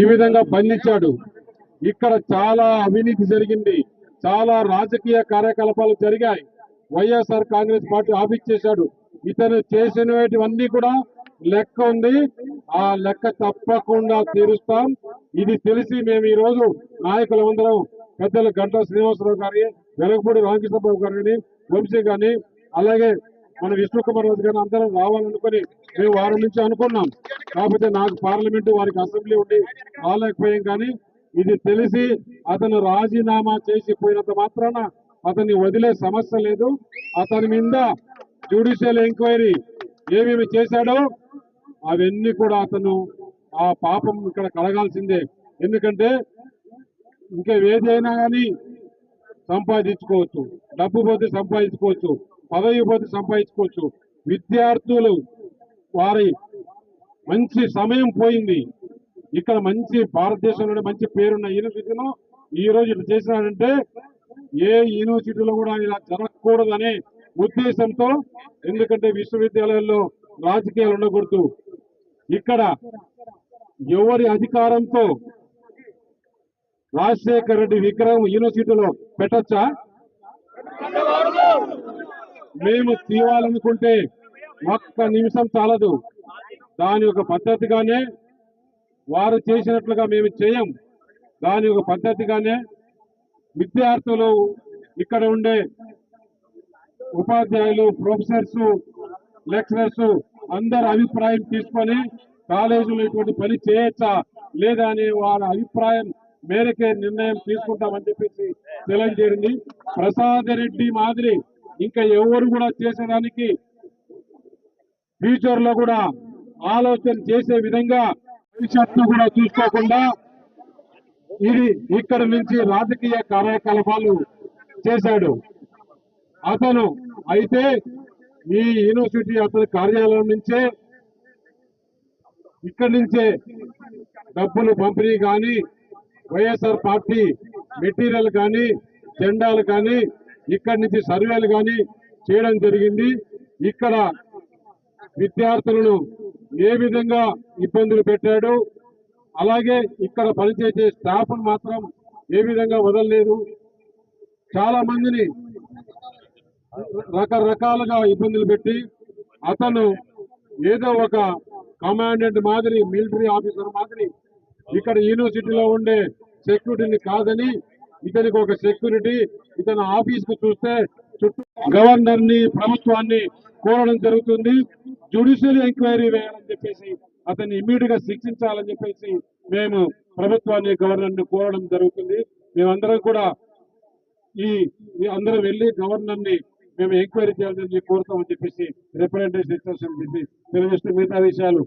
ఈ విధంగా బంధించాడు ఇక్కడ చాలా అవినీతి జరిగింది. చాలా రాజకీయ కార్యకలాపాలు జరిగాయి. వైఎస్ఆర్ కాంగ్రెస్ పార్టీ ఆఫీస్ చేశాడు. ఇతను చేసినవన్నీ కూడా లెక్క ఉంది. ఆ లెక్క తప్పకుండా తీరుస్తాం. ఇది తెలిసి మేము ఈ రోజు నాయకులందరం పెద్దలు గంటా శ్రీనివాసరావు గారి వెలగపూడి రామకృష్ణబాబు గారిని వంశీ గారిని అలాగే మన విష్ణు కుమార్ రాజు గారిని అందరం రావాలనుకుని మేము వారం నుంచి అనుకున్నాం. కాకపోతే నాకు పార్లమెంటు వారికి అసెంబ్లీ ఉండి రాలేకపోయాం కానీ ఇది తెలిసి అతను రాజీనామా చేసి పోయినంత మాత్రాన అతన్ని వదిలే సమస్య లేదు. అతని మీద జ్యుడిషియల్ ఎంక్వైరీ ఏమేమి చేశాడో అవన్నీ కూడా అతను ఆ పాపం ఇక్కడ కలగాల్సిందే. ఎందుకంటే ఇంకా ఏదైనా కానీ సంపాదించుకోవచ్చు. డబ్బు పోతే సంపాదించుకోవచ్చు. పదవి పోతే సంపాదించుకోవచ్చు. విద్యార్థులు వారి మంచి సమయం పోయింది. ఇక్కడ మంచి భారతదేశంలోనే మంచి పేరున్న యూనివర్సిటీలో ఈ రోజు ఇట్లా చేసినాడంటే ఏ యూనివర్సిటీలో కూడా ఇలా జరగకూడదనే ఉద్దేశంతో ఎందుకంటే విశ్వవిద్యాలయాల్లో రాజకీయాలు ఉండకూడదు. ఇక్కడ ఎవరి అధికారంతో రాజశేఖర రెడ్డి విక్రమ్ యూనివర్సిటీలో పెట్టచ్చా? మేము తీయాలనుకుంటే ఒక్క నిమిషం చాలదు. దాని యొక్క పద్ధతిగానే వారు చేసినట్లుగా మేము చేయం. దాని ఒక పద్ధతిగానే విద్యార్థులు ఇక్కడ ఉండే ఉపాధ్యాయులు ప్రొఫెసర్స్ లెక్చరర్స్ అందరి అభిప్రాయం తీసుకొని కాలేజీలో ఇటువంటి పని చేయొచ్చా లేదా అనే వాళ్ళ అభిప్రాయం మేరకే నిర్ణయం తీసుకుంటామని చెప్పేసి తెలియజేయండి ప్రసాద్ రెడ్డి మాదిరి ఇంకా ఎవరు కూడా చేసేదానికి ఫ్యూచర్లో కూడా ఆలోచన చేసే విధంగా భవిష్యత్తు కూడా చూసుకోకుండా ఇది ఇక్కడ నుంచి రాజకీయ కార్యకలాపాలు చేశాడు. అతను అయితే ఈ యూనివర్సిటీ అతని కార్యాలయం నుంచే ఇక్కడి నుంచే డబ్బులు పంపిణీ కానీ వైఎస్ఆర్ పార్టీ మెటీరియల్ కానీ జెండాలు కానీ ఇక్కడి నుంచి సర్వేలు కానీ చేయడం జరిగింది. ఇక్కడ విద్యార్థులను ఏ విధంగా ఇబ్బందులు పెట్టాడు అలాగే ఇక్కడ పనిచేసే స్టాఫ్ను మాత్రం ఏ విధంగా వదలలేదు. చాలా మందిని రకరకాలుగా ఇబ్బందులు పెట్టి అతను ఏదో ఒక కమాండెంట్ మాదిరి మిలిటరీ ఆఫీసర్ మాదిరి ఇక్కడ యూనివర్సిటీలో ఉండే సెక్యూరిటీని కాదని ఇతనికి ఒక సెక్యూరిటీ ఇతను ఆఫీస్కు చూస్తే గవర్నర్ని ప్రభుత్వాన్ని కోరడం జరుగుతుంది. జ్యుడిషియల్ ఎంక్వైరీ వేయాలని చెప్పేసి అతన్ని ఇమీడియట్గా శిక్షించాలని చెప్పేసి మేము ప్రభుత్వాన్ని గవర్నర్ని కోరడం జరుగుతుంది. మేమందరం కూడా ఈ అందరం వెళ్ళి గవర్నర్ని మేము ఎంక్వైరీ చేయాలని కోరుతామని చెప్పేసి రిప్రజెంటేషన్ తెలియజేస్తూ మిగతా విషయాలు